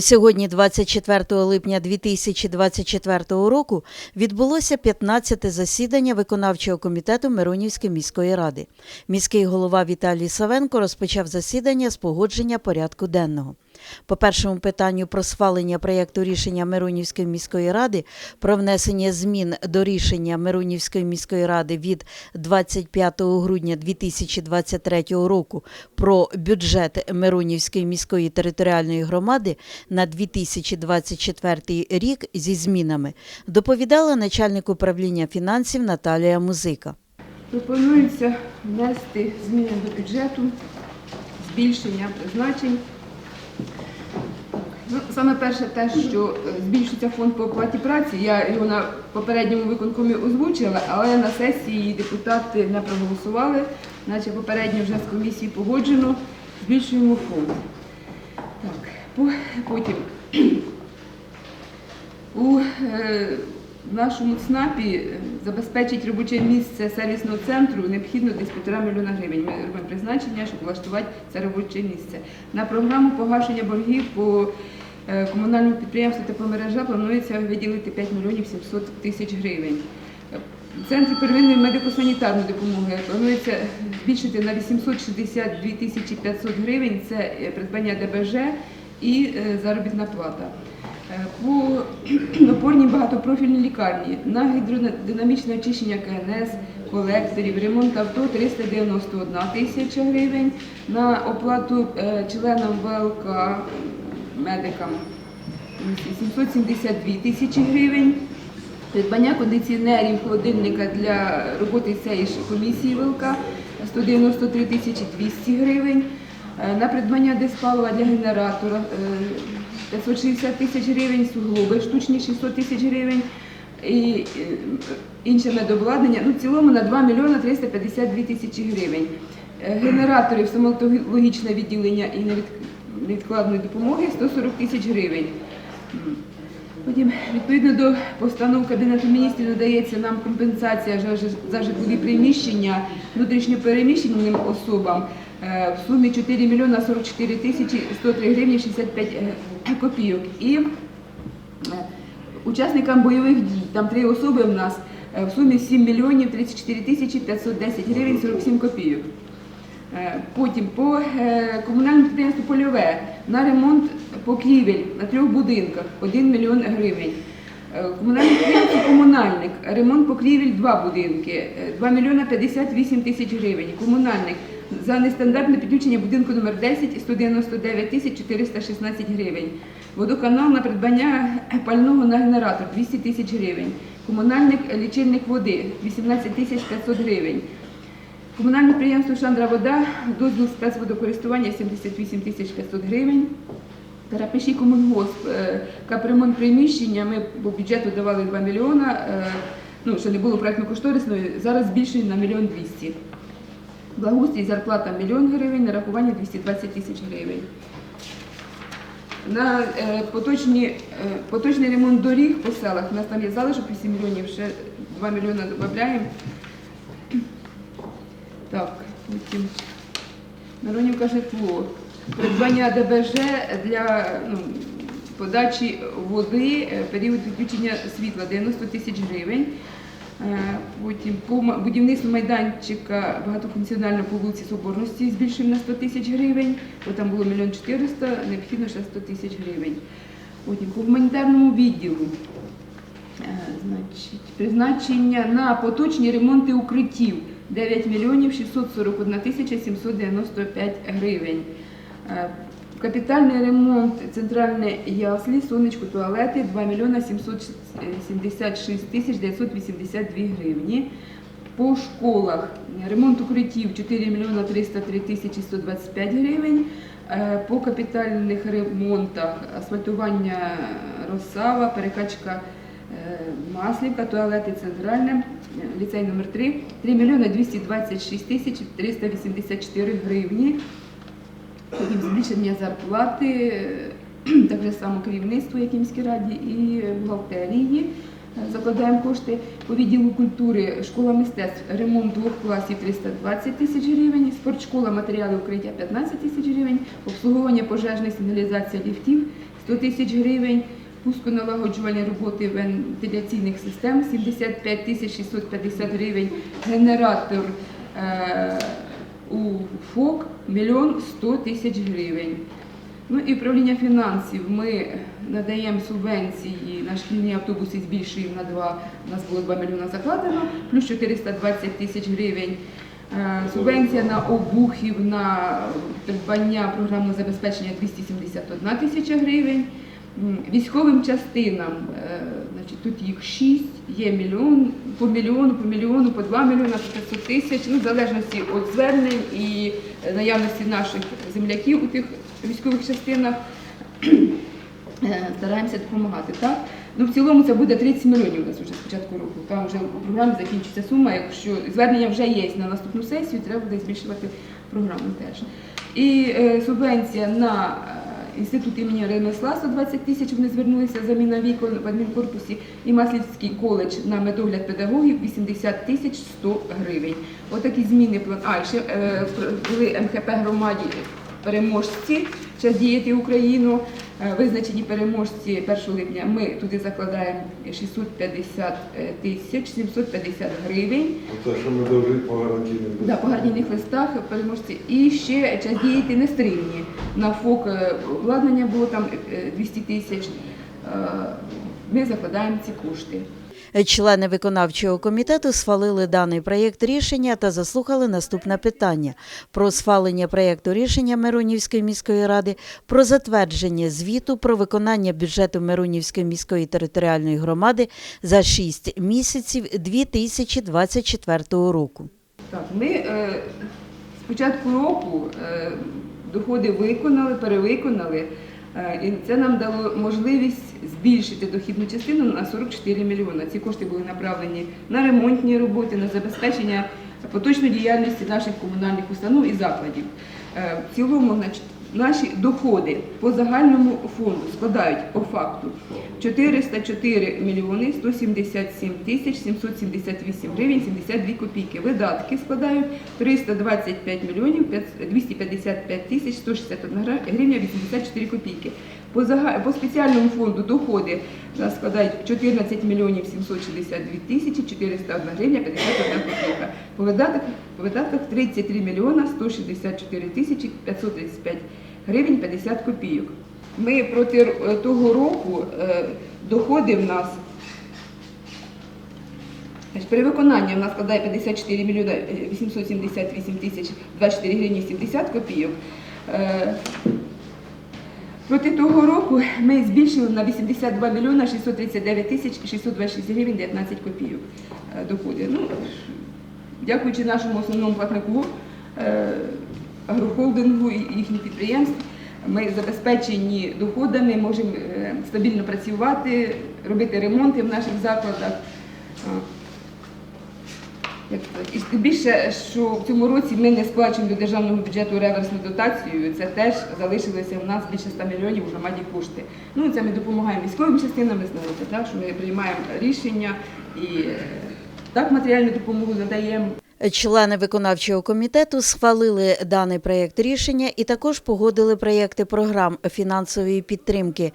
Сьогодні, 24 липня 2024 року, відбулося 15-те засідання виконавчого комітету Миронівської міської ради. Міський голова Віталій Савенко розпочав засідання з погодження порядку денного. По першому питанню про схвалення проєкту рішення Миронівської міської ради про внесення змін до рішення Миронівської міської ради від 25 грудня 2023 року про бюджет Миронівської міської територіальної громади на 2024 рік зі змінами доповідала начальник управління фінансів Наталія Музика. Пропонується внести зміни до бюджету, збільшення призначень. Ну, саме перше те, що е, збільшується фонд по оплаті праці, я його на попередньому виконкомі озвучила, але на сесії депутати не проголосували, наче попередньо вже з комісії погоджено, збільшуємо фонд. Так, потім у е, нашому ЦНАПі забезпечить робоче місце сервісного центру необхідно десь півтора мільйона гривень. Ми робимо призначення, щоб влаштувати це робоче місце. На програму погашення боргів по е, комунальному підприємству тепломережа планується виділити 5 мільйонів 700 тисяч гривень. В центрі первинної медико-санітарної допомоги планується збільшити на 862 тисячі 500 гривень. Це е, придбання ДБЖ і е, заробітна плата. Е, По опорній багатопрофільній лікарні на гідродинамічне очищення КНС, колекторів, ремонт авто 391 тисяча гривень, на оплату е, членам ВЛК медикам 772 тисячі гривень. Придбання кондиціонерів, холодильника для роботи цієї комісії ВЛК 193 тисячі 200 гривень. Е, На придбання диспалива для генератора е, 560 тисяч гривень, суглоби штучні 600 тисяч гривень і е, інше медобладнання. Ну, в цілому на 2 мільйони 352 тисячі гривень. Е, Генераторів стоматологічне відділення і невідкладної допомоги 140 тисяч гривень. Потім, відповідно до постанов Кабінету міністрів, надається нам компенсація за житлові приміщення внутрішньопереміщеним особам е, в сумі 4 мільйона 44 тисячі 103 гривні 65 е, копійок. І е, учасникам бойових дій, там три особи в нас, е, в сумі 7 мільйонів 34 тисячі 510 гривень 47 копійок. Е, Потім по е, комунальному підприємству Польове на ремонт покрівель на трьох будинках 1 мільйон гривень. Е, Комунальне підприємство Комунальник, ремонт покрівель два будинки, е, 2 мільйона 58 тисяч гривень. Комунальник за нестандартне підключення будинку номер 10 199 тисяч 416 гривень. Водоканал на придбання пального на генератор 200 тисяч гривень. Комунальник е, лічильник води 18 тисяч 500 гривень. Комунальне підприємство Шандра Вода, дозвіл спецводокористування 78 тисяч 500 гривень. Терапевтичний комунгосп, е, капремонт приміщення, ми по бюджету давали 2 мільйона, е, ну, що не було проєктно-кошторисної, зараз збільшуємо на мільйон 200. Благоустрій зарплата мільйон гривень, нарахування 220 тисяч гривень. На е, поточні, е, поточний ремонт доріг по селах, у нас там є залишок 8 мільйонів, ще 2 мільйони додаємо. Так, потім Миронівка житло. Придбання ДБЖ для ну, подачі води, е, період відключення світла 90 тисяч гривень. Е, Потім по будівництву майданчика багатофункціонального по вулиці Соборності збільшуємо на 100 тисяч гривень, бо там було 1 400 необхідно ще 100 тисяч гривень. Потім по гуманітарному відділу. Е, Значить, призначення на поточні ремонти укриттів 9 мільйонів 641 тисяча 795 гривень. Е, Капітальний ремонт центральної яслі, сонечко, туалети 2 мільйона 776 тисяч 982 гривні. По школах ремонт укриттів 4 мільйона 303 тисячі 125 гривень. Е, По капітальних ремонтах асфальтування Росава, перекачка е, Маслівка, туалети центральне, е, ліцей номер 3 3 мільйони 226 тисяч 384 гривні. Збільшення зарплати, так само керівництву, як і міській раді, і бухгалтерії. Закладаємо кошти по відділу культури, школа мистецтв, ремонт двох класів 320 тисяч гривень, спортшкола, матеріали укриття 15 тисяч гривень, обслуговування пожежної сигналізації ліфтів 100 тисяч гривень, пусконалагоджування роботи вентиляційних систем 75 тисяч 650 гривень, генератор е, у ФОК мільйон 100 тисяч гривень. Ну і управління фінансів. Ми надаємо субвенції на шкільні автобуси, збільшуємо на 2, у нас було 2 мільйони закладено, плюс 420 тисяч гривень. Е, Субвенція на обухів, на придбання програмного забезпечення 271 тисяча гривень. Військовим частинам, е, значить, тут їх 6, є мільйон, по мільйону, по мільйону, по 2 мільйони, по 500 тисяч, ну, в залежності від звернень і е, наявності наших земляків у тих військових частинах. Е, Стараємося допомагати. Так? Ну, в цілому це буде 30 мільйонів у нас вже з початку року. Там вже у програмі закінчиться сума. Якщо звернення вже є на наступну сесію, треба буде збільшувати програму теж. І е, субвенція на е, інститут імені ремесла 120 тисяч. Вони звернулися заміна вікон в адмінкорпусі і Маслівський коледж на медогляд педагогів 80 тисяч 100 гривень. Отакі зміни план. А і ще е, були МХП громаді переможці час діяти Україну. Е, Визначені переможці 1 липня ми туди закладаємо 650 тисяч 750 гривень. Оце, що ми довжили по гарантійним. Да, по гарнійних листах переможці. І ще час діяти нестримні. На ФОК е, обладнання було там е, 200 тисяч. Е, Ми закладаємо ці кошти. Члени виконавчого комітету схвалили даний проєкт рішення та заслухали наступне питання про схвалення проєкту рішення Миронівської міської ради про затвердження звіту про виконання бюджету Миронівської міської територіальної громади за 6 місяців 2024 року. Так, ми е, з початку року е, доходи виконали, перевиконали, е, і це нам дало можливість збільшити дохідну частину на 44 мільйони. Ці кошти були направлені на ремонтні роботи, на забезпечення поточної діяльності наших комунальних установ і закладів. Е, в цілому, значить, наші доходи по загальному фонду складають по факту 404 мільйони 177 тисяч 778 гривень 72 копійки. Видатки складають 325 мільйонів 255 тисяч 161 гра- гривня 84 копійки. По, по спеціальному фонду доходи нас складають 14 мільйонів 762 тисячі 401 гривня 51 копійка. По видатках, по видатках 33 мільйона 164 тисячі 535 гривень 50 копійок. Ми проти е, того року е, доходи в нас Значить, Перевиконання в нас складає 54 мільйони е, 878 тисяч 24 гривні 70 копійок. Е, Проти того року ми збільшили на 82 мільйона 639 тисяч 626 гривень 19 копійок е, доходи. Ну, дякуючи нашому основному платнику е, агрохолдингу і їхніх підприємств, ми забезпечені доходами, можемо е, стабільно працювати, робити ремонти в наших закладах. І тим більше, що в цьому році ми не сплачуємо до державного бюджету реверсну дотацію. Це теж залишилося в нас більше 100 мільйонів у громаді кошти. Ну це ми допомагаємо військовим частинам, ви знаєте, так що ми приймаємо рішення і е, так матеріальну допомогу надаємо. Члени виконавчого комітету схвалили даний проєкт рішення і також погодили проєкти програм фінансової підтримки.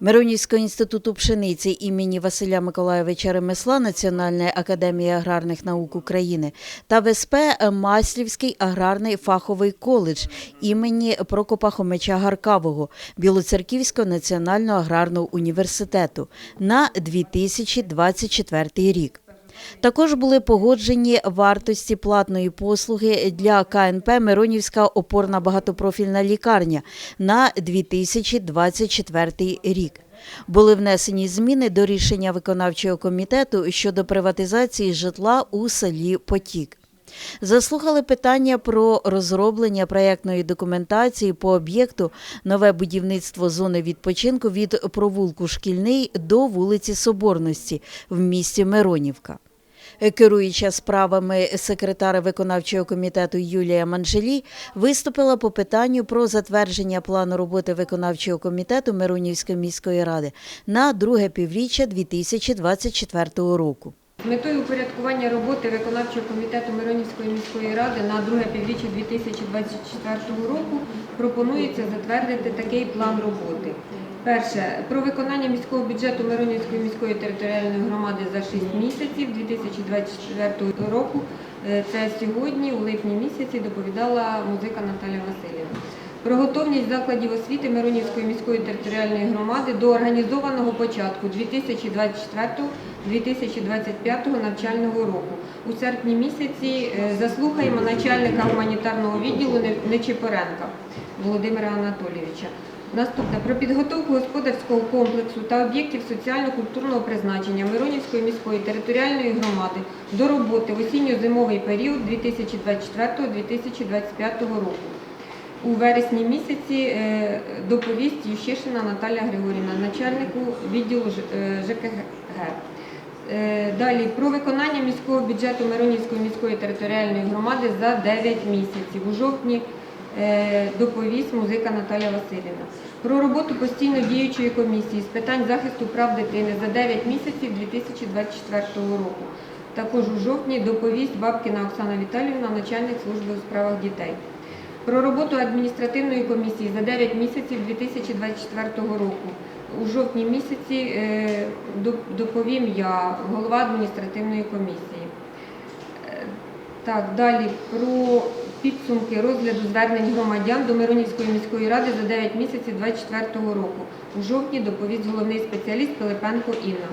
Миронівського інституту пшениці імені Василя Миколайовича Ремесла Національної академії аграрних наук України та ВСП Маслівський аграрний фаховий коледж імені Прокопа Хомича Гаркавого Білоцерківського національного аграрного університету на 2024 рік. Також були погоджені вартості платної послуги для КНП Миронівська опорна багатопрофільна лікарня на 2024 рік. Були внесені зміни до рішення виконавчого комітету щодо приватизації житла у селі Потік. Заслухали питання про розроблення проєктної документації по об'єкту нове будівництво зони відпочинку від провулку Шкільний до вулиці Соборності в місті Миронівка. Керуюча справами секретар виконавчого комітету Юлія Манжелі виступила по питанню про затвердження плану роботи виконавчого комітету Миронівської міської ради на друге півріччя 2024 року. Метою упорядкування роботи виконавчого комітету Миронівської міської ради на друге півріччя 2024 року пропонується затвердити такий план роботи. Перше про виконання міського бюджету Миронівської міської територіальної громади за 6 місяців 2024 року. Е, Це сьогодні, у липні місяці, доповідала музика Наталя Васильівна. Про готовність закладів освіти Миронівської міської територіальної громади до організованого початку 2024-2025 навчального року. У серпні місяці е, заслухаємо начальника гуманітарного відділу Не- Нечипоренка Володимира Анатолійовича. Наступне про підготовку господарського комплексу та об'єктів соціально-культурного призначення Миронівської міської територіальної громади до роботи в осінньо-зимовий період 2024-2025 року. У вересні місяці е, доповість Ющишина Наталя Григорівна, начальнику відділу Ж- е, ЖКГ. Е, Далі про виконання міського бюджету Миронівської міської територіальної громади за 9 місяців. У жовтні доповість музика Наталя Васильівна. Про роботу постійно діючої комісії з питань захисту прав дитини за 9 місяців 2024 року. Також у жовтні доповість Бабкіна Оксана Віталіївна, начальник служби у справах дітей. Про роботу адміністративної комісії за 9 місяців 2024 року. У жовтні місяці е, доповім я, голова адміністративної комісії. Е, Так, далі про підсумки розгляду звернень громадян до Миронівської міської ради за 9 місяців 2024 року. У жовтні доповість головний спеціаліст Пилипенко Інна.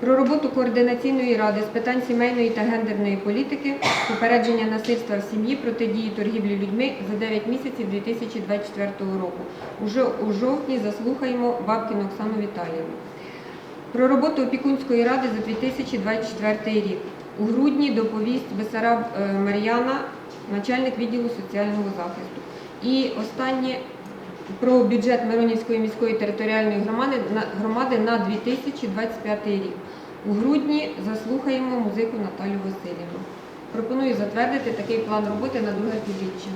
Про роботу координаційної ради з питань сімейної та гендерної політики, попередження насильства в сім'ї, протидії торгівлі людьми за 9 місяців 2024 року. Уже у жовтні заслухаємо Бабкіну Оксану Віталіївну. Про роботу опікунської ради за 2024 рік. У грудні доповість Бесараб е, Мар'яна, начальник відділу соціального захисту. І останнє про бюджет Миронівської міської територіальної громади громади на 2025 рік. У грудні заслухаємо музику Наталю Васильівну. Пропоную затвердити такий план роботи на друге півріччя.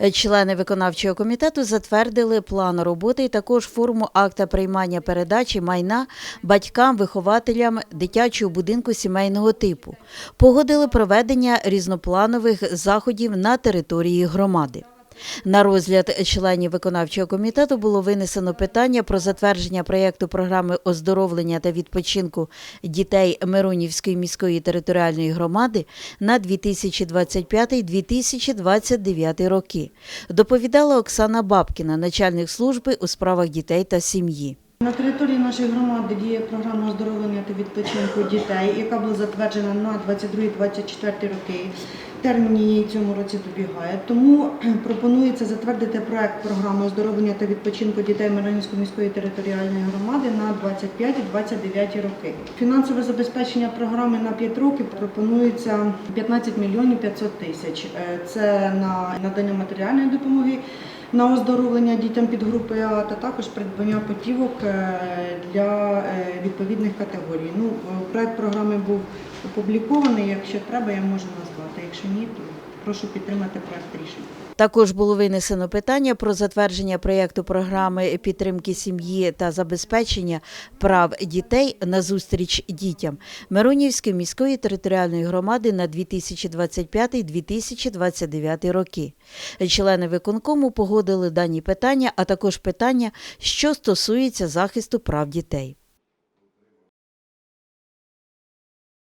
Е, Члени виконавчого комітету затвердили план роботи і також форму акта приймання передачі майна батькам, вихователям дитячого будинку сімейного типу. Погодили проведення різнопланових заходів на території громади. На розгляд членів виконавчого комітету було винесено питання про затвердження проєкту програми оздоровлення та відпочинку дітей Миронівської міської територіальної громади на 2025-2029 роки. Доповідала Оксана Бабкіна, начальник служби у справах дітей та сім'ї. На території нашої громади діє програма оздоровлення та відпочинку дітей, яка була затверджена на 22-24 роки. Термін її цьому році добігає. Тому пропонується затвердити проект програми оздоровлення та відпочинку дітей Миронівської міської територіальної громади на 25-29 роки. Фінансове забезпечення програми на 5 років пропонується 15 мільйонів 500 тисяч. Е, Це на надання матеріальної допомоги на оздоровлення дітям підгрупи А та також придбання путівок е, для е, відповідних категорій. Ну, проект програми був опублікований. Якщо треба, я можу назвати. Якщо ні, то прошу підтримати проект рішення. Також було винесено питання про затвердження проєкту програми підтримки сім'ї та забезпечення прав дітей на зустріч дітям Миронівської міської територіальної громади на 2025-2029 роки. Члени виконкому погодили дані питання, а також питання, що стосується захисту прав дітей.